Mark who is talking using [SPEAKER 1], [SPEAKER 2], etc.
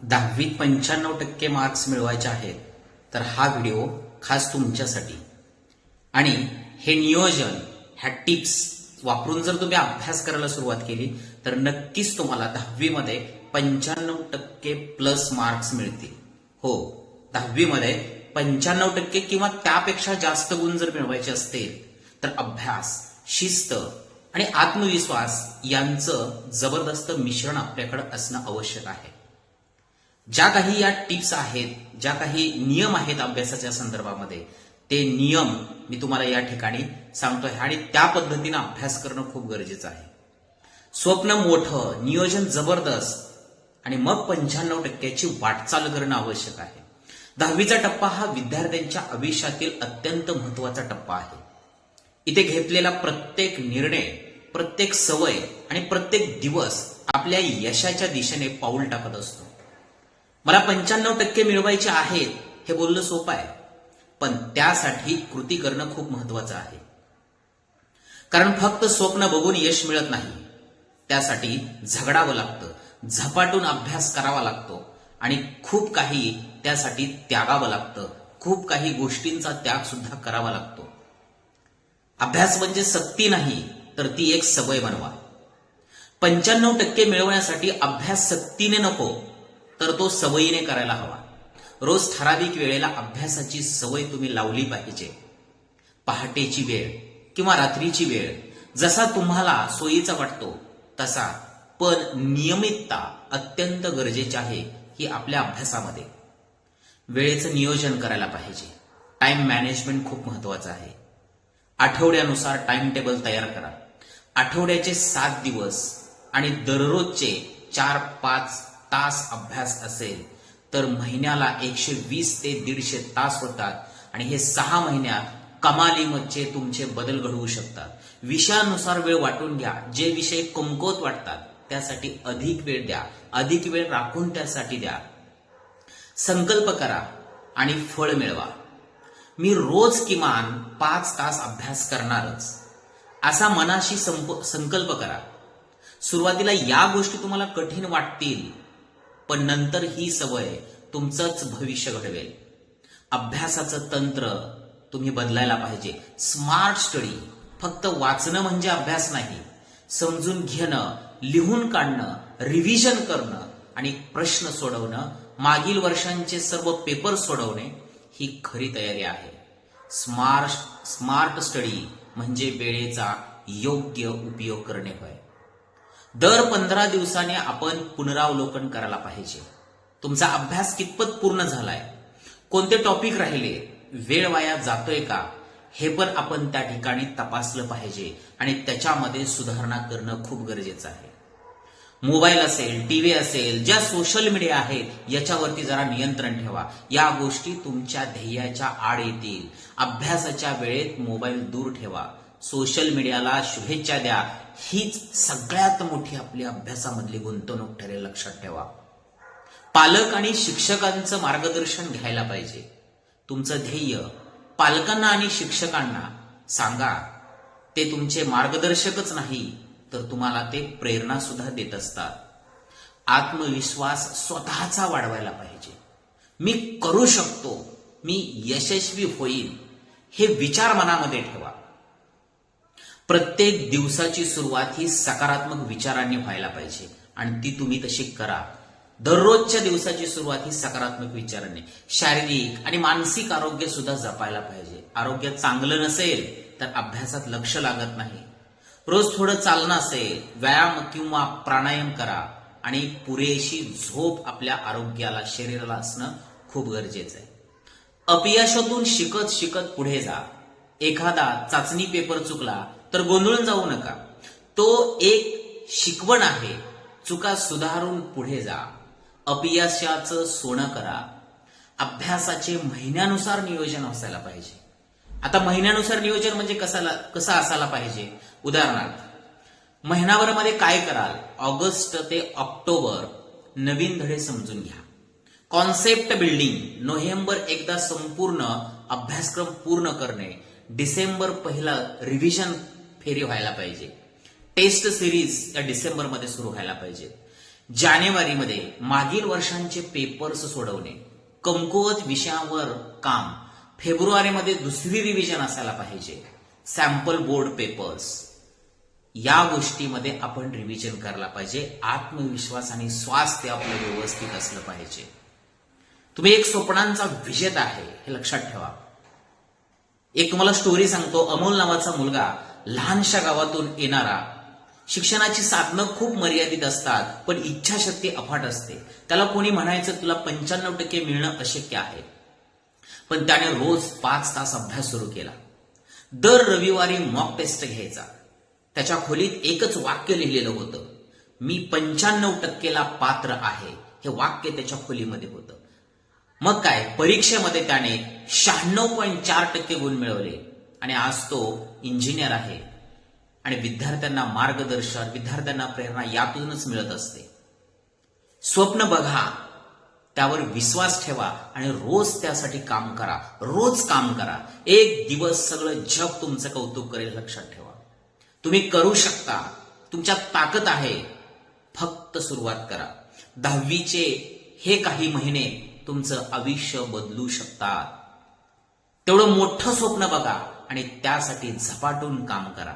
[SPEAKER 1] दहावीत पंच्याण्णव टक्के मार्क्स मिळवायचे आहेत तर हा व्हिडिओ खास तुमच्यासाठी. आणि हे नियोजन ह्या टिप्स वापरून जर तुम्ही अभ्यास करायला सुरुवात केली तर नक्कीच तुम्हाला दहावीमध्ये पंच्याण्णव टक्के प्लस मार्क्स मिळतील. हो दहावीमध्ये पंच्याण्णव टक्के किंवा त्यापेक्षा जास्त गुण जर मिळवायचे असतील तर अभ्यास शिस्त आणि आत्मविश्वास यांचं जबरदस्त मिश्रण आपल्याकडे असणं आवश्यक आहे. ज्या काही या टिप्स आहेत ज्या काही नियम आहेत अभ्यासाच्या संदर्भामध्ये ते नियम मी तुम्हाला या ठिकाणी सांगतोय आणि त्या पद्धतीनं अभ्यास करणं खूप गरजेचं आहे. स्वप्न मोठं नियोजन जबरदस्त आणि मग पंच्याण्णव टक्क्याची वाटचाल करणं आवश्यक आहे. दहावीचा टप्पा हा विद्यार्थ्यांच्या आयुष्यातील अत्यंत महत्त्वाचा टप्पा आहे. इथे घेतलेला प्रत्येक निर्णय प्रत्येक सवय आणि प्रत्येक दिवस आपल्या यशाच्या दिशेने पाऊल टाकत असतो. मला पंच्याण्णव टक्के मिळवायचे आहेत हे बोलणं सोपं आहे. पण त्यासाठी कृती करणं खूप महत्वाचं आहे. कारण फक्त स्वप्न बघून यश मिळत नाही. त्यासाठी झगडावं लागतं झपाटून अभ्यास करावा लागतो आणि खूप काही त्यासाठी त्यागावं लागतं. खूप काही गोष्टींचा त्याग सुद्धा करावा लागतो. अभ्यास म्हणजे सक्ती नाही तर ती एक सवय बनवा. पंच्याण्णव टक्के मिळवण्यासाठी अभ्यास सक्तीने नको तर तो सवयीने करायला हवा. रोज ठराविक वेळेला अभ्यासाची सवय तुम्ही लावली पाहिजे. पहाटेची वेळ किंवा रात्रीची वेळ जसा तुम्हाला सोयीचा वाटतो तसा पण नियमितता अत्यंत गरजेची आहे ही आपल्या अभ्यासामध्ये. वेळेचं नियोजन करायला पाहिजे. टाइम मॅनेजमेंट खूप महत्वाचं आहे. आठवड्यानुसार टाइम टेबल तयार करा. आठवड्याचे सात दिवस आणि दररोजचे चार पाच तास अभ्यास असेल तर महिन्याला एकशे वीस ते दीडशे तास होतात. आणि हे सहा महिन्यात कमालीमध्ये तुमचे बदल घडवू शकतात. विषयानुसार वेळ वाटून घ्या. जे विषय कमकुवत वाटतात त्यासाठी अधिक वेळ द्या. अधिक वेळ राखून त्यासाठी द्या. संकल्प करा आणि फळ मिळवा. मी रोज किमान पाच तास अभ्यास करणारच. असा मनाशी संप- संकल्प करा. सुरुवातीला या गोष्टी तुम्हाला कठीण वाटतील पण नंतर ही सवय तुमचंच भविष्य घडवेल. अभ्यासाचं तंत्र तुम्ही बदलायला पाहिजे. स्मार्ट स्टडी फक्त वाचणं म्हणजे अभ्यास नाही. समजून घेणं लिहून काढणं रिव्हिजन करणं आणि प्रश्न सोडवणं मागील वर्षांचे सर्व पेपर सोडवणे ही खरी तयारी आहे. स्मार्ट स्मार्ट स्टडी म्हणजे वेळेचा योग्य उपयोग करणे होय. दर पंधरा दिवसाने आपण पुनरावलोकन करायला पाहिजे. तुमचा अभ्यास कितपत पूर्ण झालाय? कोणते टॉपिक राहिले? वेळ वाया जातोय का? हे पण आपण त्या ठिकाणी तपासलं पाहिजे आणि त्याच्यामध्ये सुधारणा करणं खूप गरजेचं आहे. मोबाईल असेल टीव्ही असेल ज्या सोशल मीडिया आहेत याच्यावरती जरा नियंत्रण ठेवा. या गोष्टी तुमच्या ध्येयाच्या आड येतील. अभ्यासाच्या वेळेत मोबाईल दूर ठेवा. सोशल मीडियाला शुभेच्छा द्या. हीच सगळ्यात मोठी आपली अभ्यासामधली गुंतवणूक ठरेल लक्षात ठेवा. पालक आणि शिक्षकांचं मार्गदर्शन घ्यायला पाहिजे. तुमचं ध्येय पालकांना आणि शिक्षकांना सांगा. ते तुमचे मार्गदर्शकच नाही तर तुम्हाला ते प्रेरणा सुद्धा देत असतात. आत्मविश्वास स्वतःचा वाढवायला पाहिजे. मी करू शकतो मी यशस्वी होईल हे विचार मनामध्ये ठेवा. प्रत्येक दिवसाची सुरुवात ही सकारात्मक विचारांनी व्हायला पाहिजे. आणि ती तुम्ही तशी करा. दररोजच्या दिवसाची सुरुवात ही सकारात्मक विचारांनी. शारीरिक आणि मानसिक आरोग्य सुद्धा जपायला पाहिजे. आरोग्य चांगलं नसेल तर अभ्यासात लक्ष लागत नाही. रोज थोडं चालणं असेल व्यायाम किंवा प्राणायाम करा. आणि पुरेशी झोप आपल्या आरोग्याला शरीराला असणं खूप गरजेचं आहे. अपयशातून शिकत शिकत पुढे जा. एखादा चाचणी पेपर चुकला तर गोंधळून जाऊ नका. तो एक शिकवण आहे. चुका सुधारून पुढे जा. अपयशाचं सोनं करा. अभ्यासाचे महिन्यानुसार नियोजन असायला पाहिजे. आता महिन्यानुसार नियोजन म्हणजे कसाला कसं असायला पाहिजे? उदाहरणार्थ महिनाभरामध्ये काय कराल? ऑगस्ट ते ऑक्टोबर. नवीन धडे समजून घ्या. Concept building. नोव्हेंबर एकदा संपूर्ण अभ्यासक्रम पूर्ण करणे. डिसेंबर पहिला रिव्हिजन फेरी व्हायला पाहिजे. टेस्ट सिरीज या डिसेंबरमध्ये सुरू व्हायला पाहिजे. जानेवारीमध्ये मागील वर्षांचे पेपर्स सोडवणे. कमकुवत विषयावर काम. फेब्रुवारीमध्ये दुसरी रिव्हिजन असायला पाहिजे. सॅम्पल बोर्ड पेपर्स या गोष्टीमध्ये आपण रिव्हिजन करायला पाहिजे. आत्मविश्वास आणि स्वास्थ्य आपलं व्यवस्थित असलं पाहिजे. तुम्ही एक स्वप्नांचा विजेता आहे हे लक्षात ठेवा. एक तुम्हाला स्टोरी सांगतो. अमोल नावाचा मुलगा लहानशा गावातून येणारा. शिक्षणाची साधनं खूप मर्यादित असतात पण इच्छाशक्ती अफाट असते. त्याला कोणी म्हणायचं तुला पंच्याण्णव टक्के मिळणं अशक्य आहे. पण त्याने रोज पाच तास अभ्यास सुरू केला. दर रविवारी मॉक टेस्ट घ्यायचा. त्याच्या खोलीत एकच वाक्य लिहिलेलं होतं. मी पंच्याण्णव टक्केला पात्र आहे. हे वाक्य त्याच्या खोलीमध्ये होतं. मग काय? परीक्षेमध्ये त्याने शहाण्णव पॉईंट चार टक्के गुण मिळवले. आणि आज तो इंजिनियर आहे. आणि विद्यार्थ्यांना मार्गदर्शन विद्यार्थ्यांना प्रेरणा यातूनच मिळत असते. स्वप्न बघा त्यावर विश्वास ठेवा आणि रोज त्यासाठी काम करा. रोज काम करा. एक दिवस सगळं जग तुमचं कौतुक करेल लक्षात ठेवा. तुम्ही करू शकता. तुमच्यात ताकद आहे. फक्त सुरुवात करा. दहावीचे हे काही महिने तुमचं आयुष्य बदलू शकतात. तेवढं मोठं स्वप्न बघा. आणि त्यासाठी झपाटून काम करा.